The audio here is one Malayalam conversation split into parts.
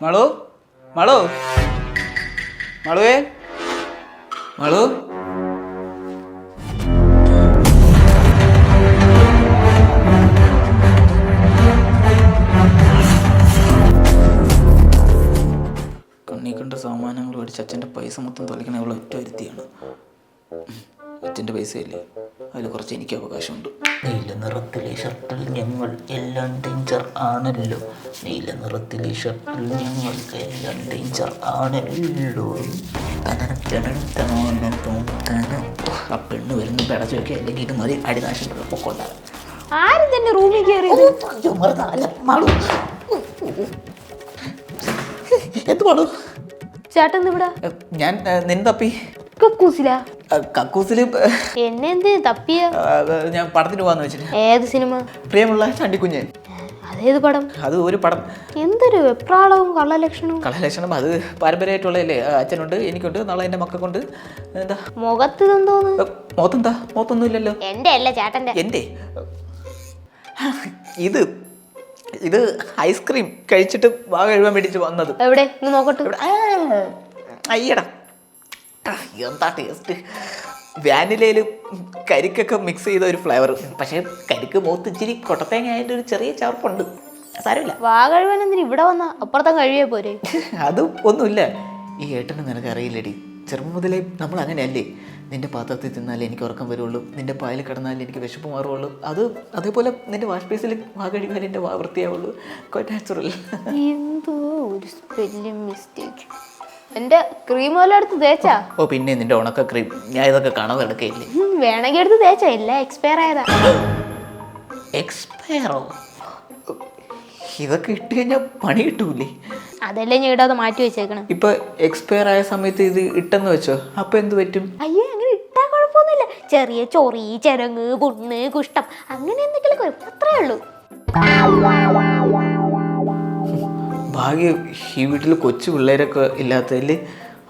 മളു? മളു? മളുവേ? മളു? കണ്ണീക്കണ്ട കണ്ട സാമാനങ്ങൾ മേടിച്ച് അച്ഛന്റെ പൈസ മൊത്തം തൊലക്കണ അവൾ ഒറ്റ വരുത്തിയാണ് അച്ഛന്റെ പൈസയില്ലേ? അതിൽ കുറച്ച് എനിക്ക് അവകാശമുണ്ട്. നീല നിറത്തിലെ ഷർട്ടിൽ ഞങ്ങൾ എല്ലാം ഡേഞ്ചർ ആണല്ലോ. നീല നിറത്തിലെ ഷർട്ടിൽ ഞങ്ങൾ എല്ലാം ഡേഞ്ചർ ആണല്ലോ. ആ പെണ്ണ് വരുന്ന പിടച്ചു വെക്കുക അല്ലെങ്കിൽ ഇത് മതി. അടിനാശം പൊക്കൊണ്ടാകും ആരും തന്നെ റൂമിൽ കയറി എന്ത് പാടു ചേട്ടൻ ഇവിടെ? ഞാൻ ഏ, നിന്നെ തപ്പി. കക്കൂസില? ഏ, എന്നെ തപ്പിയ? ഞാൻ പടത്തിന് പോവാന്ന് വെച്ചിട്ട്. ഏത് സിനിമ? പ്രിയമുള്ള ചണ്ടിക്കുഞ്ഞ് അതേത് പടം? അത് ഒരു പടം. എന്തൊരു വെപ്രാളവും കള്ളലക്ഷണവും. കള്ളലക്ഷണം അത് പാരമ്പര്യമായിട്ടുള്ളതല്ലേ അച്ഛനുണ്ട് എനിക്കുണ്ട് നാളെ എന്റെ മക്കൾ കൊണ്ട് എന്താ? മുഖത്ത് ഇതെന്തോന്ന്? ഏ, മുഖത്തെന്താ? മുഖത്തൊന്നും ഇല്ലല്ലോ എന്റെ അല്ല ചേട്ടന്റെ എന്റെ ഇത് ഇത് ഐസ്ക്രീം കഴിച്ചിട്ട് വാ കഴുകാൻ വേണ്ടിട്ട് വന്നത്. എവിടെ? നോക്കട്ടെ. അയ്യടാ. എന്താ ടേസ്റ്റ് വാനിലയിൽ കരിക്കൊക്കെ മിക്സ് ചെയ്ത ഒരു ഫ്ലേവർ പക്ഷേ കരിക്ക് മൂത്ത് ഇച്ചിരി കൊട്ടത്തേങ്ങ ആയിട്ട് ഒരു ചെറിയ ചവർപ്പുണ്ട്. സാരമില്ല. വാ കഴിവൻ എന്തിന് ഇവിടെ വന്ന? അപ്പുറത്തെ കഴിയേ പോരെ. അത് ഒന്നുമില്ല. ഈ ഏട്ടന് നിനക്ക് അറിയില്ലടി ചെറുപ്പം മുതലേ നമ്മൾ അങ്ങനെയല്ലേ. നിന്റെ പാത്രത്തിൽ തിന്നാലേ എനിക്ക് ഉറക്കം വരുള്ളൂ. നിന്റെ പായൽ കിടന്നാലേ എനിക്ക് വിശപ്പ് മാറുള്ളൂ. അത് അതേപോലെ നിന്റെ വാഷ് ബേസിൽ വാ കഴിവാൻ എന്റെ വാ വൃത്തിയാവുള്ളൂ. ക്വൈറ്റ് നാച്ചുറൽ എന്തോ ഒരു സ്പെല്ലിംഗ് മിസ്റ്റേക്ക് എന്റെ ക്രീം വല്ല എടുത്ത് തേച്ചാ? ഓ പിന്നെ നിന്റെ ഉണക്ക ക്രീം ഞാൻ ഇതൊക്കെ കാണാതെ എടുക്കയില്ലേ വേണമെങ്കിൽ എടുത്ത് തേച്ചാ ഇല്ല എക്സ്പയർ ആയതാ. എക്സ്പയറോ ഇതൊക്കെ ഇട്ട് കഴിഞ്ഞാൽ പണി കിട്ടൂലേ? അതല്ലേ ഞാൻ ഇടാതെ മാറ്റി വെച്ചേക്കണം. ഇപ്പൊ എക്സ്പയർ ആയ സമയത്ത് ഇത് ഇട്ടെന്ന് വെച്ചോ? അപ്പൊ എന്ത് പറ്റും? അയ്യോ അങ്ങനെ ഇട്ടാ കുഴപ്പമൊന്നുമില്ല. ചെറിയ ചൊറി ചരങ്ങ് പുണ്ണ് കുഷ്ടം അങ്ങനെ എന്തെങ്കിലും കുഴപ്പം. അത്രേ ഉള്ളൂ. ഭാഗ്യം ഈ വീട്ടിൽ കൊച്ചു പിള്ളേരൊക്കെ ഇല്ലാത്തതിൽ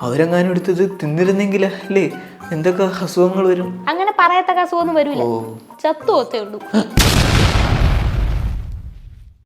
അവരെങ്ങാനും എടുത്തത് തിന്നിരുന്നെങ്കിൽ അല്ലേ? എന്തൊക്കെ അസുഖങ്ങൾ വരും? അങ്ങനെ പറയത്തക്ക അസുഖമൊന്നും വരില്ല ചത്തു ഒത്തേ ഉള്ളൂ.